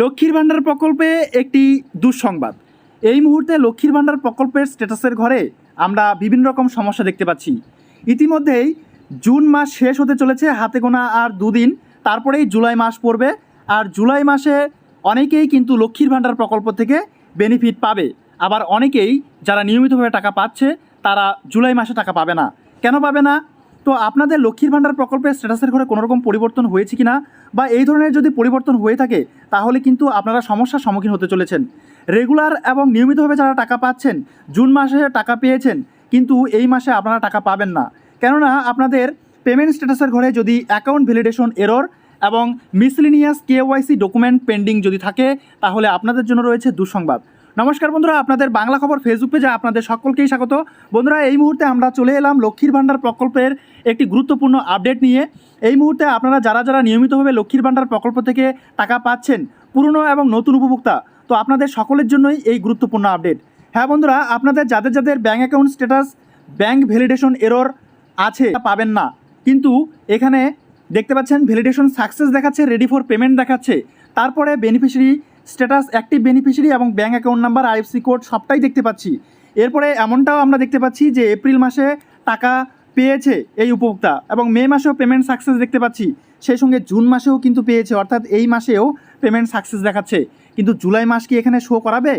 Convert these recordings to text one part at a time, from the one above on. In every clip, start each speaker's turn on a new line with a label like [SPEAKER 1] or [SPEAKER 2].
[SPEAKER 1] লক্ষ্মীর ভাণ্ডার প্রকল্পে একটি দুঃসংবাদ। এই মুহূর্তে লক্ষ্মীর ভাণ্ডার প্রকল্পের স্ট্যাটাসের ঘরে আমরা বিভিন্ন রকম সমস্যা দেখতে পাচ্ছি। ইতিমধ্যেই জুন মাস শেষ হতে চলেছে হাতে গোনা আর দুদিন। তারপরেই জুলাই মাস পড়বে আর জুলাই মাসে অনেকেই কিন্তু লক্ষ্মীর ভাণ্ডার প্রকল্প থেকে বেনিফিট পাবে। আবার অনেকেই যারা নিয়মিতভাবে টাকা পাচ্ছে তারা জুলাই মাসে টাকা পাবে না। কেন পাবে না? তো আপনাদের লক্ষ্মীর ভাণ্ডার প্রকল্পের স্ট্যাটাসের ঘরে কোনোরকম পরিবর্তন হয়েছে কিনা বা এই ধরনের যদি পরিবর্তন হয়ে থাকে, তাহলে কিন্তু আপনারা সমস্যার সম্মুখীন হতে চলেছেন। রেগুলার এবং নিয়মিতভাবে যারা টাকা পাচ্ছেন, জুন মাসে টাকা পেয়েছেন, কিন্তু এই মাসে আপনারা টাকা পাবেন না। কেননা আপনাদের পেমেন্ট স্ট্যাটাসের ঘরে যদি অ্যাকাউন্ট ভ্যালিডেশন এরর এবং মিসলিনিয়াস কেওয়াইসি ডকুমেন্ট পেন্ডিং যদি থাকে, তাহলে আপনাদের জন্য রয়েছে দুঃসংবাদ। নমস্কার বন্ধুরা, আপনাদের বাংলা খবর ফেসবুক পেজে আপনাদের সকলকেই স্বাগত। বন্ধুরা, এই মুহূর্তে আমরা চলে এলাম লক্ষ্মীর ভাণ্ডার প্রকল্পের একটি গুরুত্বপূর্ণ আপডেট নিয়ে। এই মুহূর্তে আপনারা যারা যারা নিয়মিতভাবে লক্ষ্মীর ভাণ্ডার প্রকল্প থেকে টাকা পাচ্ছেন, পুরনো এবং নতুন উপভোক্তা, তো আপনাদের সকলের জন্যই এই গুরুত্বপূর্ণ আপডেট হ্যাঁ বন্ধুরা, আপনাদের যাদের যাদের bank account status bank validation error আছে পাবেন না। কিন্তু এখানে দেখতে পাচ্ছেন ভ্যালিডেশন সাকসেস দেখাচ্ছে রেডি ফর পেমেন্ট দেখাচ্ছে। তারপরে বেনিফিশিয়ারি স্ট্যাটাস অ্যাক্টিভ বেনিফিশিয়ারি এবং bank account number, IFSC code সবটাই দেখতে পাচ্ছি। এরপরে এমনটাও আমরা দেখতে পাচ্ছি যে এপ্রিল মাসে টাকা পেয়েছে এই উপভোক্তা এবং মে মাসেও পেমেন্ট সাকসেস দেখতে পাচ্ছি। সেই সঙ্গে জুন মাসেও কিন্তু পেয়েছে, অর্থাৎ এই মাসেও পেমেন্ট সাকসেস দেখাচ্ছে। কিন্তু জুলাই মাস কি এখানে শো করাবে?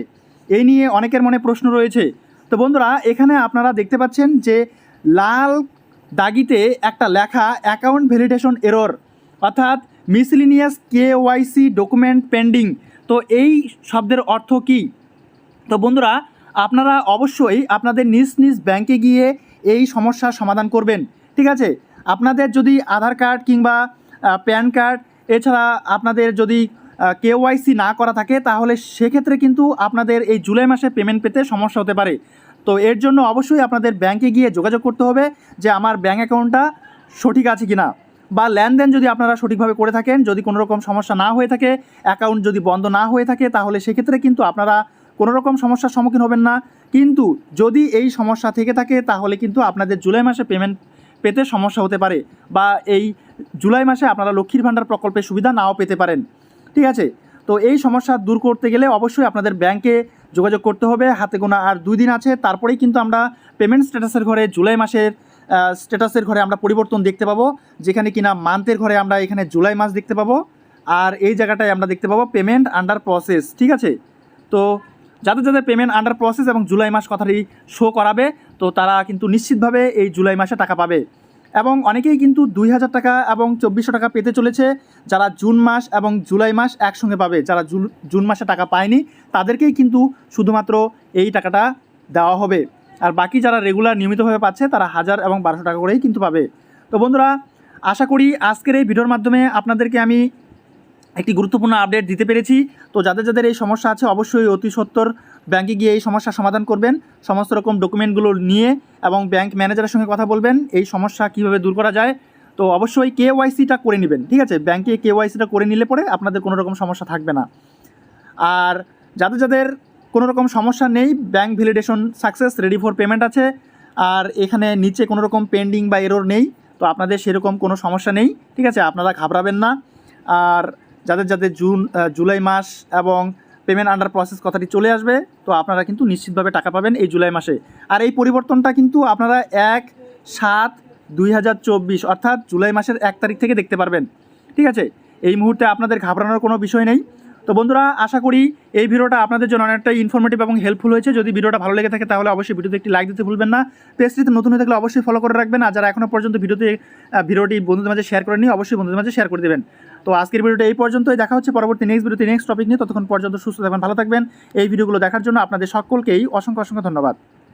[SPEAKER 1] এই নিয়ে অনেকের মনে প্রশ্ন রয়েছে। তো বন্ধুরা, এখানে আপনারা দেখতে পাচ্ছেন যে লাল দাগিতে একটা লেখা, অ্যাকাউন্ট ভ্যালিডেশন এরর অর্থাৎ miscellaneous K Y C document pending. তো এই শব্দের অর্থ কী? তো বন্ধুরা, আপনারা অবশ্যই আপনাদের নিজ নিজ ব্যাংকে গিয়ে এই সমস্যার সমাধান করবেন। ঠিক আছে? আপনাদের যদি আধার কার্ড কিংবা প্যান কার্ড, এছাড়া আপনাদের যদি কেওয়াইসি না করা থাকে, তাহলে সেক্ষেত্রে কিন্তু আপনাদের এই জুলাই মাসে পেমেন্ট পেতে সমস্যা হতে পারে। তো এর জন্য অবশ্যই আপনাদের ব্যাংকে গিয়ে যোগাযোগ করতে হবে যে আমার ব্যাঙ্ক অ্যাকাউন্টটা সঠিক আছে কিনা। বা লেনদেন যদি আপনারা সঠিকভাবে করে থাকেন, যদি কোনো রকম সমস্যা না হয়ে থাকে অ্যাকাউন্ট যদি বন্ধ না হয়ে থাকে, তাহলে সেক্ষেত্রে কিন্তু আপনারা কোনো রকম সমস্যার সম্মুখীন হবেন না। কিন্তু যদি এই সমস্যা থেকে থাকে, তাহলে কিন্তু আপনাদের জুলাই মাসে পেমেন্ট পেতে সমস্যা হতে পারে বা এই জুলাই মাসে আপনারা লক্ষ্মীর ভাণ্ডার প্রকল্পের সুবিধা নাও পেতে পারেন। ঠিক আছে? তো এই সমস্যা দূর করতে গেলে অবশ্যই আপনাদের ব্যাংকে যোগাযোগ করতে হবে। হাতে গোনা আর দুই দিন আছে। তারপরেই কিন্তু আমরা পেমেন্ট স্ট্যাটাসের ঘরে জুলাই মাসের স্ট্যাটাসের ঘরে আমরা পরিবর্তন দেখতে পাবো, যেখানে কিনা মান্থের ঘরে আমরা এখানে জুলাই মাস দেখতে পাবো, আর এই জায়গাটায় আমরা দেখতে পাবো পেমেন্ট আন্ডার প্রসেস ঠিক আছে? তো যাদের যাদের পেমেন্ট আন্ডার প্রসেস এবং জুলাই মাস কথাটি শো করাবে, তো তারা কিন্তু নিশ্চিতভাবে এই জুলাই মাসে টাকা পাবে। এবং অনেকেই কিন্তু দুই হাজার টাকা এবং চব্বিশশো টাকা পেতে চলেছে, যারা জুন মাস এবং জুলাই মাস একসঙ্গে পাবে। যারা জুন মাসে টাকা পায়নি, তাদেরকেই কিন্তু শুধুমাত্র এই টাকাটা দেওয়া হবে। আর বাকি যারা রেগুলার নিয়মিতভাবে পাচ্ছে, তারা হাজার এবং বারোশো টাকা করেই কিন্তু পাবে। তো বন্ধুরা, আশা করি আজকের এই ভিডিওর মাধ্যমে আপনাদেরকে আমি একটি গুরুত্বপূর্ণ আপডেট দিতে পেরেছি। তো যাদের যাদের এই সমস্যা আছে, অবশ্যই অতি সত্তর ব্যাংকে গিয়ে এই সমস্যার সমাধান করবেন। সমস্ত রকম ডকুমেন্টগুলো নিয়ে এবং ব্যাংক ম্যানেজারের সঙ্গে কথা বলবেন, এই সমস্যা কীভাবে দূর করা যায়। তো অবশ্যই কে ওয়াইসিটা করে নেবেন, ঠিক আছে? ব্যাংকে কে ওয়াইসিটা করে নিলে পরে আপনাদের কোনো রকম সমস্যা থাকবে না। আর যাদের যাদের কোনো রকম সমস্যা নেই bank validation success ready for payment আছে, আর এখানে নিচে কোনো রকম পেন্ডিং বা এরোর নেই, তো আপনাদের সেরকম কোনো সমস্যা নেই, ঠিক আছে? আপনারা ঘাবড়াবেন না। আর যাদের যাদের জুন জুলাই মাস এবং পেমেন্ট আন্ডার প্রসেস কথাটি চলে আসবে, তো আপনারা কিন্তু নিশ্চিতভাবে টাকা পাবেন এই জুলাই মাসে। আর এই পরিবর্তনটা কিন্তু আপনারা এক সাত দুই অর্থাৎ জুলাই মাসের এক তারিখ থেকে দেখতে পারবেন, ঠিক আছে? এই মুহূর্তে আপনাদের ঘাবড়ানোর কোনো বিষয় নেই। তো বন্ধুরা, আশা করি এই ভিডিওটা আপনাদের জন্য অনেকটা ইনফরমেটিভ এবং হেল্পফুল হয়েছে। যদি ভিডিওটা ভালো লেগে থাকে, তাহলে অবশ্যই ভিডিওতে একটি লাইক দিতে ভুলবেন না। পেজটিতে নতুন হয়ে থাকলে অবশ্যই ফলো করে রাখবেন। আর যারা এখনও পর্যন্ত ভিডিওতে ভিডিওটি বন্ধুদের মাঝে শেয়ার করে নিয়ে অবশ্যই বন্ধুদের মাঝে শেয়ার করে দেবেন। তো আজকের ভিডিওটা এই পর্যন্তই। দেখা হচ্ছে পরবর্তী নেক্সট ভিডিওতে নেক্সট টপিক নিয়ে। ততক্ষণ পর্যন্ত সুস্থ থাকবেন, ভালো থাকবেন। এই ভিডিওগুলো দেখার জন্য আপনাদের সকলকেই অসংখ্য অসংখ্য ধন্যবাদ।